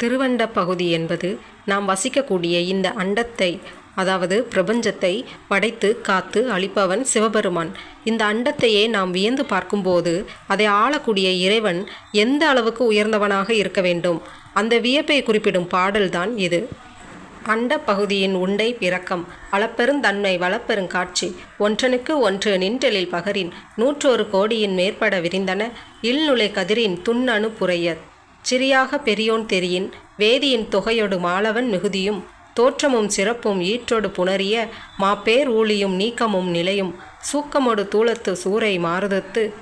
திருவண்ட பகுதி என்பது நாம் வசிக்கக்கூடிய இந்த அண்டத்தை அதாவது பிரபஞ்சத்தை படைத்து காத்து அளிப்பவன் சிவபெருமான். இந்த அண்டத்தையே நாம் வியந்து பார்க்கும்போது அதை ஆளக்கூடிய இறைவன் எந்த அளவுக்கு உயர்ந்தவனாக இருக்க வேண்டும்? அந்த வியப்பை குறிப்பிடும் பாடல்தான் இது. அண்ட பகுதியின் உண்டை பிறக்கம் அளப்பெருந்தன்மை வளப்பெருங்காட்சி ஒன்றனுக்கு ஒன்று நின்றலில் பகரின் நூற்றொரு கோடியின் மேற்பட விரிந்தன இல்நுழை கதிரின் துண்ணணு புரையத். சிறியாக பெரியோன் தெரியின் வேதியின் தொகையொடு மாலவன் மிகுதியும் தோற்றமும் சிறப்பும் ஈற்றொடு புணரிய மாப்பேர் ஊழியும் நீக்கமும் நிலையும் சூக்கமொடு தூளத்து சூறை மாறுதத்து.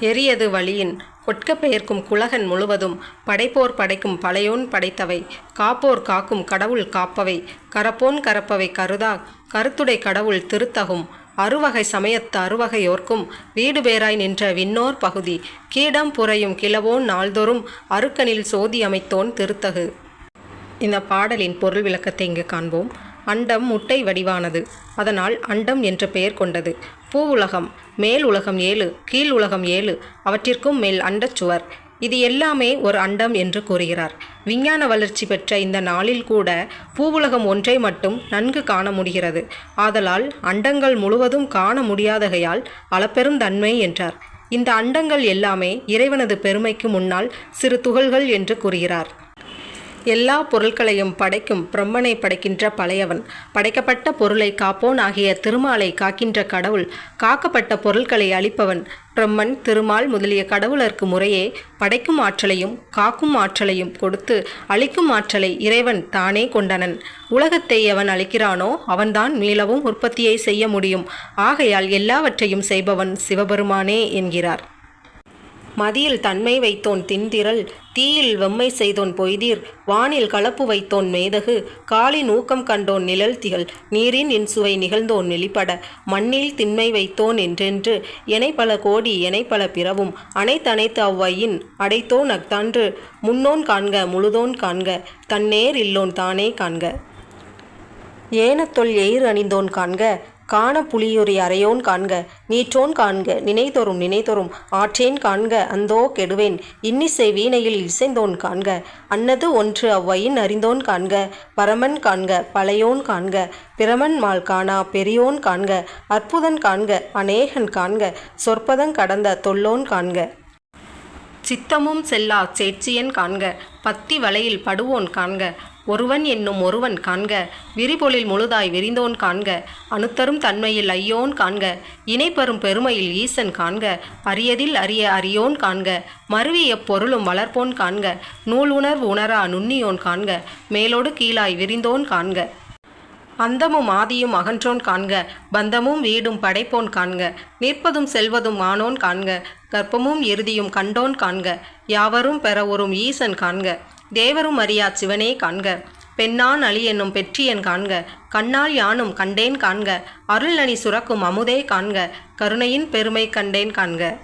எரியது வழியின் கொட்க பெயர்க்கும் குலகன் முழுவதும் படைப்போர் படைக்கும் பழையோன் படைத்தவை காப்போர் காக்கும் கடவுள் காப்பவை கரப்போன் கரப்பவை கருதா கருத்துடை கடவுள் திருத்தகும் அறுவகை சமயத்து அறுவகையோர்க்கும் வீடு பேராய் நின்ற விண்ணோர் பகுதி. கீடம் புரையும் கிழவோன் நாள்தோறும் அருக்கனில் சோதி அமைத்தோன் திருத்தகு. இந்த பாடலின் பொருள் விளக்கத்தை இங்கு காண்போம். அண்டம் முட்டை வடிவானது. அதனால் அண்டம் என்ற பெயர் கொண்டது. பூ உலகம் மேல் உலகம் ஏழு கீழ் உலகம் ஏழு. அவற்றிற்கும் மேல் அண்டச்சுவர் இது எல்லாமே ஒரு அண்டம் என்று கூறுகிறார். விஞ்ஞான வளர்ச்சி பெற்ற இந்த நாளில் கூட பூவுலகம் ஒன்றை மட்டும் நன்கு காண முடிகிறது. ஆதலால் அண்டங்கள் முழுவதும் காண முடியாதகையால் அளப்பெரும் தன்மை என்றார். இந்த அண்டங்கள் எல்லாமே இறைவனது பெருமைக்கு முன்னால் சிறு துகள்கள் என்று கூறுகிறார். எல்லா பொருட்களையும் படைக்கும் பிரம்மனை படைக்கின்ற பழையவன். படைக்கப்பட்ட பொருளை காப்போன் ஆகிய திருமாலை காக்கின்ற கடவுள் காக்கப்பட்ட பொருட்களை அளிப்பவன் பிரம்மன் திருமால் முதலிய கடவுளர்க்கு முறையே படைக்கும் ஆற்றலையும் காக்கும் ஆற்றலையும் கொடுத்து அளிக்கும் ஆற்றலை இறைவன் தானே கொண்டனன். உலகத்தை எவன் அளிக்கிறானோ அவன்தான் மீளவும் உற்பத்தியை செய்ய முடியும். ஆகையால் எல்லாவற்றையும் செய்பவன் சிவபெருமானே என்கிறார். மதியில் தன்மை வைத்தோன் தின்திரள் தீயில் வெம்மை செய்தோன் பொய்தீர் வானில் கலப்பு வைத்தோன் மேதகு காலின் ஊக்கம் கண்டோன் நிழல் திகழ் நீரின் இன்சுவை நிகழ்ந்தோன் நெளிப்பட மண்ணில் திண்மை வைத்தோன் என்றென்று எனை பல கோடி எனை பல பிறவும் அனைத்தனைத்து அவ்வையின் அடைத்தோன் அக்தான்று முன்னோன் காண்க முழுதோன் காண்க தன்னேர் இல்லோன் தானே காண்க. ஏனத்தொல் எயிர் அணிந்தோன் காண்க காண புலியொரி அறையோன் காண்க நீற்றோன் காண்க நினைதொரும் நினைதொரும் ஆற்றேன் காண்க அந்தோ கெடுவேன் இன்னிசை வீணையில் இசைந்தோன் காண்க அன்னது ஒன்று அவ்வையின் அறிந்தோன் காண்க பரமன் காண்க பழையோன் காண்க பிரமன் மால் காணா பெரியோன் காண்க அற்புதன் காண்க அநேகன் காண்க சொற்பதங் கடந்த தொல்லோன் காண்க. சித்தமும் செல்லா சேட்சியன் காண்க பத்தி வலையில் படுவோன் காண்க ஒருவன் என்னும் ஒருவன் காண்க. விரிபொழில் முழுதாய் விரிந்தோன் காண்க. அணுத்தரும் தன்மையில் ஐயோன் காண்க. இணைப்பெறும் பெருமையில் ஈசன் காண்க. அரியதில் அரிய அரியோன் காண்க. மருவி எப்பொருளும் வளர்ப்போன் காண்க. நூல் உணர்வு உணரா நுண்ணியோன் காண்க. மேலோடு கீழாய் விரிந்தோன் காண்க. அந்தமும் ஆதியும் அகன்றோன் காண்க. பந்தமும் வீடும் படைப்போன் காண்க. நிற்பதும் செல்வதும் ஆனோன் காண்க. கற்பமும் இறுதியும் கண்டோன் காண்க. யாவரும் பெற ஒரும் ஈசன் காண்க. தேவரும் அறியா சிவனே காண்க. பெண்ணான் அழி என்னும் பெற்றியன் காண்க. கண்ணால் யானும் கண்டேன் காண்க. அருள்நனி சுரக்கும் அமுதே காண்க. கருணையின் பெருமை கண்டேன் காண்க.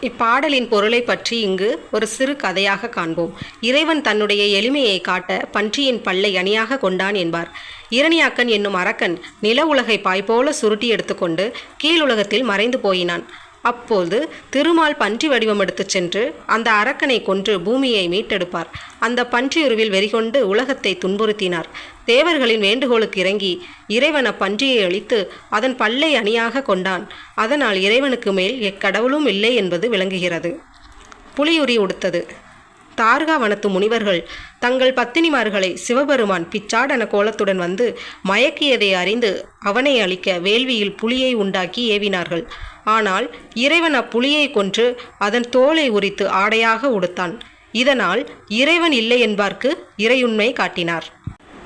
இப்பாடலின் பொருளை பற்றி இங்கு ஒரு சிறு கதையாக காண்போம். இறைவன் தன்னுடைய எளிமையை காட்ட பன்றியின் பல்லை அணியாக கொண்டான் என்பார். இரணியாக்கன் என்னும் அரக்கன் நில உலகை பாய்போல சுருட்டி எடுத்துக்கொண்டு கீழுலகத்தில் மறைந்து போயினான். அப்போது திருமால் பன்றி வடிவம் எடுத்துச் சென்று அந்த அரக்கனை கொன்று பூமியை மீட்டெடுப்பார். அந்த பன்றியுருவில் வெறிகொண்டு உலகத்தை துன்புறுத்தினார். தேவர்களின் வேண்டுகோளுக்கு இறங்கி இறைவன் அப்பன்றியை அழித்து அதன் பல்லை அணியாக கொண்டான். அதனால் இறைவனுக்கு மேல் எக்கடவுளும் இல்லை என்பது விளங்குகிறது. புலியுரி உடுத்தது. தார்கா வனத்து முனிவர்கள் தங்கள் பத்தினிமார்களை சிவபெருமான் பிச்சாடன கோலத்துடன் வந்து மயக்கியதை அறிந்து அவனை அழிக்க வேள்வியில் புலியை உண்டாக்கி ஏவினார்கள். ஆனால் இறைவன் அப்புலியை கொன்று அதன் தோலை உரித்து ஆடையாக உடுத்தான். இதனால் இறைவன் இல்லை என்பார்க்கு இறையுண்மை காட்டினார்.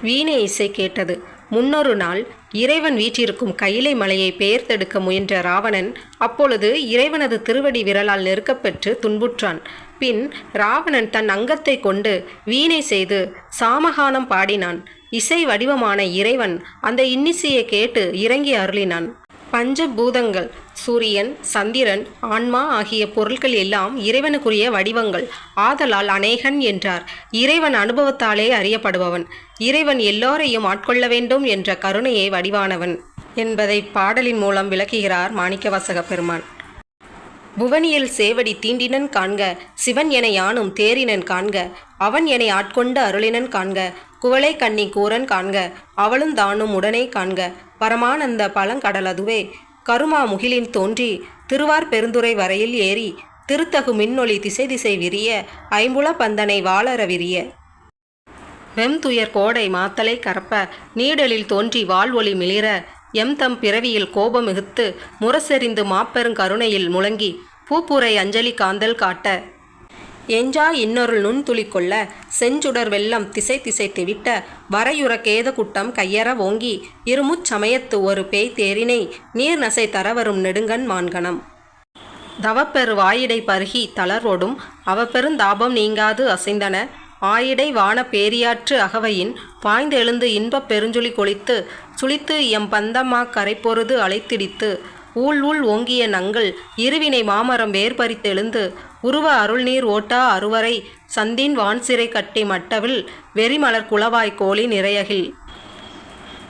வீணை இசை கேட்டது. முன்னொரு நாள் இறைவன் வீற்றிருக்கும் கயிலை மலையை பெயர்த்தெடுக்க முயன்ற ராவணன் அப்பொழுது இறைவனது திருவடி விரலால் நெருக்கப்பெற்று துன்புற்றான். பின் ராவணன் தன் அங்கத்தை கொண்டு வீணை செய்து சாமகானம் பாடினான். இசை வடிவமான இறைவன் அந்த இன்னிசையை கேட்டு இறங்கி அருளினான். பஞ்சபூதங்கள் சூரியன் சந்திரன் ஆன்மா ஆகிய பொருட்கள் எல்லாம் இறைவனுக்குரிய வடிவங்கள். ஆதலால் அநேகன் என்றார். இறைவன் அனுபவத்தாலே அறியப்படுபவன். இறைவன் எல்லோரையும் ஆட்கொள்ள வேண்டும் என்ற கருணையை வடிவானவன். என்பதை பாடலின் மூலம் விளக்குகிறார் மாணிக்கவாசக பெருமான். புவனியில் சேவடி தீண்டினன் காண்க சிவன் என யானும் தேரினன் காண்க அவன் என ஆட்கொண்டு அருளினன் காண்க குவளை கண்ணி கூரன் காண்க அவளும் தானும் உடனே காண்க பரமானந்த பழங்கடலதுவே கருமா முகிலின் தோன்றி திருவார் பெருந்துறை வரையில் ஏறி திருத்தகு மின்னொளி திசை திசை விரிய ஐம்புல பந்தனை வாளர விரிய. வெம்துயர் கோடை மாத்தலை கரப்ப நீடலில் தோன்றி வாழ்வொளி மிளிர எம் தம் பிறவியில் கோபமிகுத்து முரசெறிந்து மாப்பெருங் கருணையில் முழங்கி பூப்புரை அஞ்சலி காந்தல் காட்ட. எஞ்சா இன்னொருள் நுண்துளி கொள்ள செஞ்சுடர் வெள்ளம் திசை திசை தெவிட்ட வரையுற கேத குட்டம் கையற ஓங்கி இருமுச் சமயத்து ஒரு பேய் தேரினை நீர் நசை தரவரும் நெடுங்கண் மான்கணம். தவப்பெரு வாயிடை பருகி தளர்வோடும் அவப்பெருந்தாபம் நீங்காது அசைந்தன ஆயிடை வான பேரியாற்று அகவையின் பாய்ந்தெழுந்து இன்பப் பெருஞ்சுழி கொளித்து சுளித்து எம் பந்தமா கரைப்பொருது அலைத்திடித்து ஊழ் ஊழ் ஓங்கிய நங்கள் இருவினை மாமரம் வேர்பறித்தெழுந்து உருவ அருள்நீர் ஓட்டா அருவரை சந்தின் வான்சிறை கட்டி மட்டவில் வெறிமலர் குளவாய் கோழி நிறையகில்.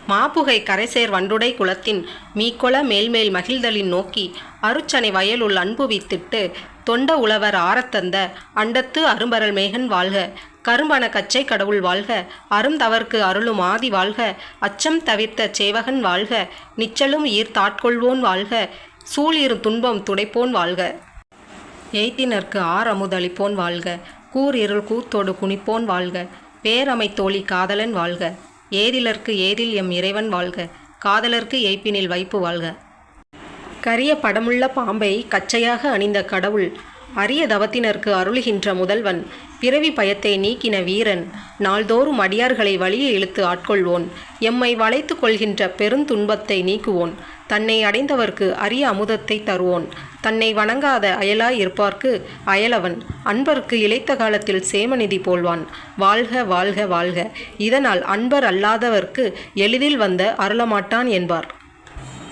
மாப்புகை கரைசேர் வண்டுடை குளத்தின் மீக்கொள மேல்மேல் மகிழ்தலின் நோக்கி அருச்சனை வயலுள் அன்பு வீத்திட்டு தொண்ட உழவர் ஆரத்தந்த அண்டத்து அரும்பரல் மேகன் வாழ்க கரும்பன கச்சை கடவுள் வாழ்க அருந்தவர்க்கு அருளும் ஆதி வாழ்க அச்சம் தவிர்த்த சேவகன் வாழ்க நிச்சலும் ஈர் தாட்கொள்வோன் வாழ்க சூழிரும் துன்பம் துடைப்போன் வாழ்க. எய்தினர்க்கு ஆர் அமுதளிப்போன் வாழ்க கூர் இருள் கூத்தோடு குனிப்போன் வாழ்க பேரமை தோழி காதலன் வாழ்க ஏதிலர்க்கு ஏதில் எம் இறைவன் வாழ்க காதலர்க்கு எய்ப்பினில் வைப்பு வாழ்க. கரிய படமுள்ள பாம்பை கச்சையாக அணிந்த கடவுள் அரிய தவத்தினர்க்கு அருளுகின்ற முதல்வன் பிறவி பயத்தை நீக்கின வீரன் நாள்தோறும் அடியார்களை வழியே இழுத்து ஆட்கொள்வோன் எம்மை வளைத்து கொள்கின்ற பெருந்துன்பத்தை நீக்குவோன் தன்னை அடைந்தவர்க்கு அரிய அமுதத்தை தருவோன் தன்னை வணங்காத அயலாய் இருப்பார்க்கு அயலவன் அன்பர்க்கு இளைத்த காலத்தில் சேமநிதி போல்வான் வாழ்க வாழ்க வாழ்க இதனால் அன்பர் அல்லாதவர்க்கு எளிதில் வந்த அருளமாட்டான் என்பார்.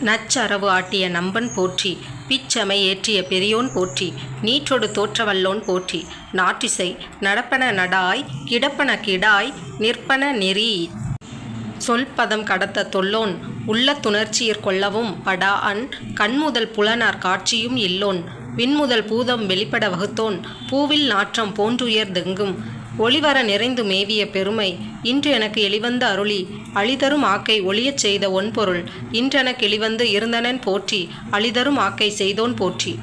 நச்சரவு ஆட்டிய நம்பன் போற்றி பிச்சமை ஏற்றிய பெரியோன் போற்றி நீற்றொடு தோற்றவல்லோன் போற்றி நாற்றிசை நடப்பன நடாய் கிடப்பன கிடாய் நிற்பன நெறி. சொல்பதம் கடத்த தொல்லோன் உள்ள துணர்ச்சியிற் கொள்ளவும் படா அன் கண்முதல் புலனார் காட்சியும் இல்லோன். விண்முதல் பூதம் வெளிப்பட வகுத்தோன் பூவில் நாற்றம் போன்றுயர்ந்தெங்கும். ஒளிவர நிறைந்து மேவிய பெருமை இன்று எனக்கு எளிவந்த அருளி அழிதரும் ஆக்கை ஒளியச் செய்த ஒன்பொருள் இன்றெனக்கு எளிவந்து இருந்தனன் போற்றி அழிதரும் ஆக்கை செய்தோன் போற்றி.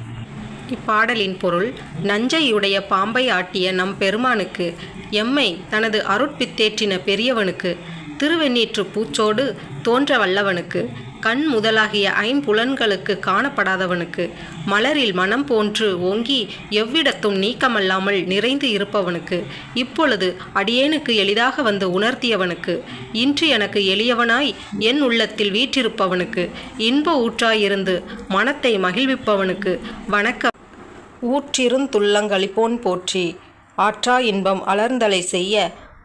இப்பாடலின் பொருள் நஞ்சையுடைய பாம்பை ஆட்டிய நம் பெருமானுக்கு எம்மை தனது அருட்பித்தேற்றின பெரியவனுக்கு திருவெண்ணீற்று பூச்சோடு தோன்ற வல்லவனுக்கு கண் முதலாகிய ஐம்புலன்களுக்கு காணப்படாதவனுக்கு மலரில் மனம் போன்று ஓங்கி எவ்விடத்தும் நீக்கமல்லாமல் நிறைந்து இருப்பவனுக்கு இப்பொழுது அடியேனுக்கு எளிதாக வந்து உணர்த்தியவனுக்கு இன்று எனக்கு எளியவனாய் என் உள்ளத்தில் வீற்றிருப்பவனுக்கு இன்ப ஊற்றாயிருந்து மனத்தை மகிழ்விப்பவனுக்கு வணக்கம். ஊற்றிருந்துள்ளங்களிப்போன் போற்றி ஆற்றா இன்பம் அலர்ந்தலை செய்ய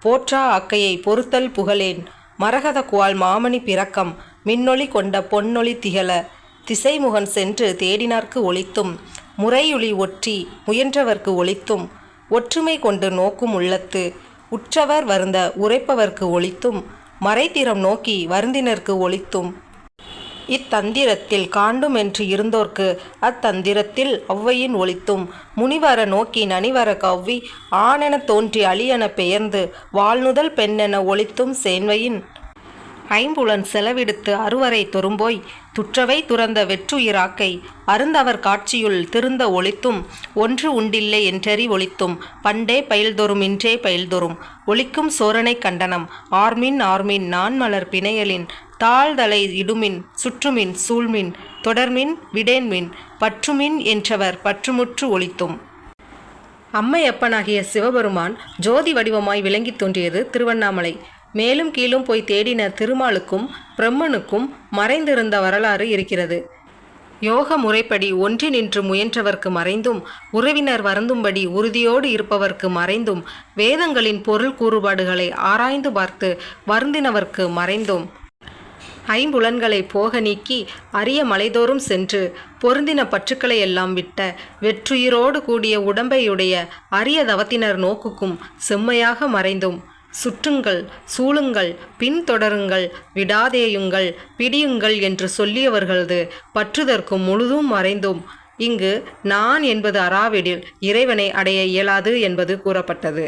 போற்றா அக்கையை பொறுத்தல் புகழேன் மரகத குவால் மாமணி பிறக்கம் மின்னொளி கொண்ட பொன்னொளி திகழ திசைமுகன் சென்று தேடினார்க்கு ஒளித்தும் முறையொளி ஒற்றி முயன்றவர்க்கு ஒளித்தும் ஒற்றுமை கொண்டு நோக்கும் உள்ளத்து உற்றவர் வருந்த உரைப்பவர்க்கு ஒளித்தும் மறைத்திறம் நோக்கி வருந்தினர்க்கு ஒளித்தும். இத்தந்திரத்தில் காண்டும் என்று இருந்தோர்க்கு அத்தந்திரத்தில் ஒவ்வையின் ஒளித்தும் முனிவர நோக்கி நனிவர கவ்வி ஆணென தோன்றி அழியென பெயர்ந்து வாழ்நுதல் பெண்ணென ஒளித்தும் சேன்வையின் ஐம்புலன் செலவிடுத்து அறுவரை தொரும்போய் துற்றவை துறந்த வெற்றுயிராக்கை அருந்தவர் காட்சியுள் திருந்த ஒளித்தும் ஒன்று உண்டில்லை என்றறி ஒளித்தும் பண்டே பயில்தொரும் இன்றே பயில்தொரும் ஒளிக்கும் சோரனை கண்டனம் ஆர்மின் ஆர்மின் நான் மலர் பிணையலின் தாழ்தலை இடுமின் சுற்றுமின் சூழ்மின் தொடர்மின் விடேன்மின் பற்றுமின் என்றவர் பற்றுமுற்று ஒளித்தும். அம்மையப்பனாகிய சிவபெருமான் ஜோதி வடிவமாய் விளங்கித் தோன்றியது திருவண்ணாமலை. மேலும் கீழும் போய் தேடின திருமாலுக்கும் பிரம்மனுக்கும் மறைந்திருந்த வரலாறு இருக்கிறது. யோக முறைப்படி ஒன்றி நின்று முயன்றவர்க்கு மறைந்தும் உறவினர் வருந்தும்படி உறுதியோடு இருப்பவர்க்கு மறைந்தும் வேதங்களின் பொருள் கூறுபாடுகளை ஆராய்ந்து பார்த்து வருந்தினவர்க்கு மறைந்தும். ஐம்புலன்களை போக நீக்கி அரிய மலைதோறும் சென்று பொருந்தின பற்றுக்களை எல்லாம் விட்ட வெற்றுயிரோடு கூடிய உடம்பையுடைய அரிய தவத்தினர் நோக்குக்கும் செம்மையாக மறைந்தும். சுற்றுங்கள் சூழுங்கள் பின்தொடருங்கள் விடாதேயுங்கள் பிடியுங்கள் என்று சொல்லியவர்களது பற்றுதற்கும் முழுதும் மறைந்தும். இங்கு நான் என்பது அறாவிடில் இறைவனை அடைய இயலாது என்பது கூறப்பட்டது.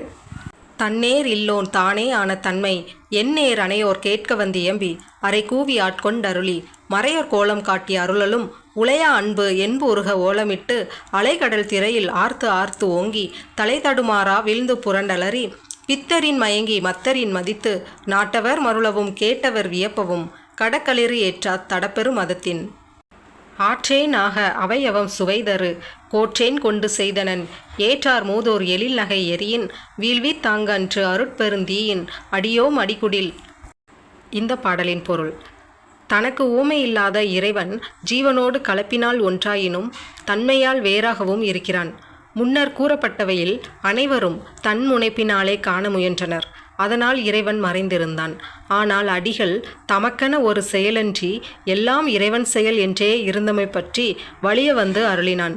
தன்னேர் இல்லோன் தானே ஆன தன்மை எந்நேர் அணையோர் கேட்க வந்து எம்பி அரை கூவி ஆட்கொண்டருளி மறையோர் கோலம் காட்டிய அருளலும் உளையா அன்பு என்பு உருக ஓலமிட்டு அலைகடல் திரையில் ஆர்த்து ஆர்த்து ஓங்கி தலை தடுமாறா விழுந்து புரண்டலறி பித்தரின் மயங்கி மத்தரின் மதித்து நாட்டவர் மருளவும் கேட்டவர் வியப்பவும் கடக்களிறு ஏற்றாத் தடப்பெரு மதத்தின். ஆற்றேன் ஆக அவையவம் சுவைதரு கோற்றேன் கொண்டு செய்தனன் ஏற்றார் மூதோர் எழில் நகை எரியின் வீழ்வி தாங்கன்று அருட்பெருந்தீயின் அடியோம் அடிக்குடில் இந்த பாடலின் பொருள் தனக்கு ஊமை இல்லாத இறைவன் ஜீவனோடு கலப்பினால் ஒன்றாயினும் தன்மையால் வேறாகவும் இருக்கிறான். முன்னர் கூறப்பட்டவையில் அனைவரும் தன் முனைப்பினாலே காண முயன்றனர். அதனால் இறைவன் மறைந்திருந்தான். ஆனால் அடிகள் தமக்கென ஒரு செயலன்றி எல்லாம் இறைவன் செயல் என்றே இருந்தமை பற்றி வழிய வந்து அருளினான்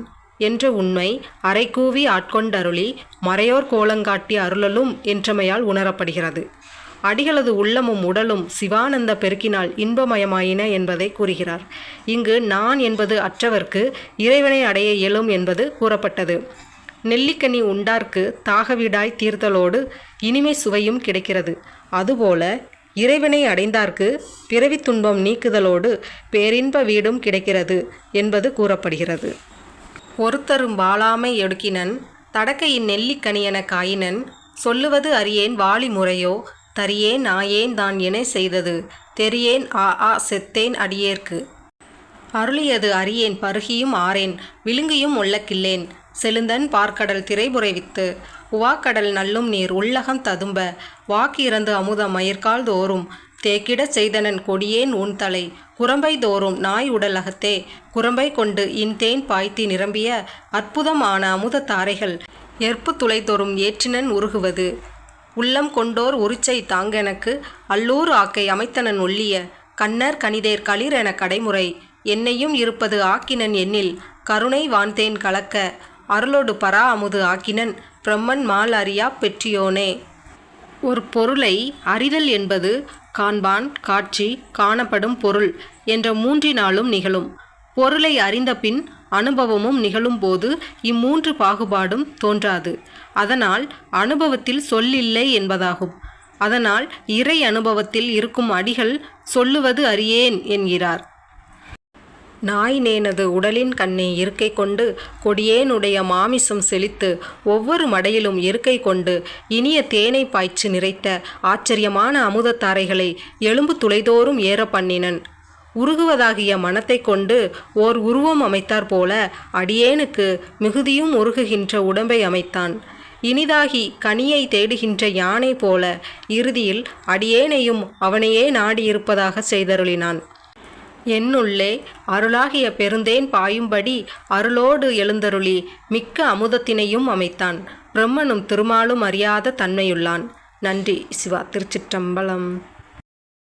என்ற உண்மை அரைக்கூவி ஆட்கொண்டருளி மறையோர் கோலங்காட்டி அருளலும் என்றமையால் உணரப்படுகிறது. அடிகளது உள்ளமும் உடலும் சிவானந்த பெருக்கினால் இன்பமயமாயின என்பதை கூறுகிறார். இங்கு நான் என்பது அற்றவர்க்கு இறைவனை அடைய இயலும் என்பது கூறப்பட்டது. நெல்லிக்கனி உண்டார்க்கு தாகவிடாய் தீர்த்தலோடு இனிமை சுவையும் கிடைக்கிறது. அதுபோல இறைவனை அடைந்தார்க்கு பிறவி துன்பம் நீக்குதலோடு பேரின்ப வீடும் கிடைக்கிறது என்பது கூறப்படுகிறது. ஒருத்தரும் வாழாமை எடுக்கினன் தடக்கையின் நெல்லிக்கனியென காயினன் சொல்லுவது அறியேன் வாளி முறையோ தரியேன் ஆயேன் தான் என செய்தது தெரியேன் ஆ ஆ செத்தேன் அடியேற்கு. அருளியது அறியேன் பருகியும் ஆறேன் விழுங்கியும் உள்ளக்கில்லேன் செழுந்தன் பார்க்கடல் திரைபுரை வித்து உவாக்கடல் நல்லும் நீர் உள்ளகம் ததும்ப வாக்கு இறந்து அமுத மயிர்கால் தோறும் தேக்கிடச் செய்தனன் கொடியேன் உன் தலை குரம்பை தோறும் நாய் உடல் அகத்தே குரம்பை கொண்டு இன்தேன் பாய்த்தி நிரம்பிய அற்புதமான அமுத தாரைகள் எற்பு துளை தோறும் ஏற்றினன் உருகுவது. உள்ளம் கொண்டோர் உரிச்சை தாங்கெனக்கு அல்லூர் ஆக்கை அமைத்தனன் ஒல்லிய கண்ணர் கணிதேர் களிர் என கடைமுறை என்னையும் இருப்பது ஆக்கினன் எண்ணில் கருணை வான்தேன் கலக்க அருளோடு பரா அமுது ஆக்கினன் பிரம்மன் மால் அறியா பெற்றியோனே. ஒரு பொருளை அறிதல் என்பது காண்பான் காட்சி காணப்படும் பொருள் என்ற மூன்றினாலும் நிகழும். பொருளை அறிந்தபின் அனுபவமும் நிகழும்போது இம்மூன்று பாகுபாடும் தோன்றாது. அதனால் அனுபவத்தில் சொல்லில்லை என்பதாகும். அதனால் இறை அனுபவத்தில் இருக்கும் அடிகள் சொல்லுவது அறியேன் என்கிறார். நாய் நேனது உடலின் கண்ணே இருக்கை கொண்டு கொடியேனுடைய மாமிசம் செழித்து ஒவ்வொரு மடையிலும் இருக்கை கொண்டு இனிய தேனை பாய்ச்சி நிறைத்த ஆச்சரியமான அமுதத்தாரைகளை எலும்பு துளைதோறும் ஏற பண்ணினன். உருகுவதாகிய மனத்தை கொண்டு ஓர் உருவம் அமைத்தாற் போல அடியேனுக்கு மிகுதியும் உருகுகின்ற உடம்பை அமைத்தான். இனிதாகி கனியை தேடுகின்ற யானை போல இறுதியில் அடியேனையும் அவனையே நாடியிருப்பதாக செய்தருளினான். என்னுள்ளே அருளாகிய பெருந்தேன் பாயும்படி அருளோடு எழுந்தருளி மிக்க அமுதத்தினையும் அமைத்தான். பிரம்மனும் திருமாலும் அறியாத தன்மையுள்ளான். நன்றி. சிவா திருச்சிற்றம்பலம்.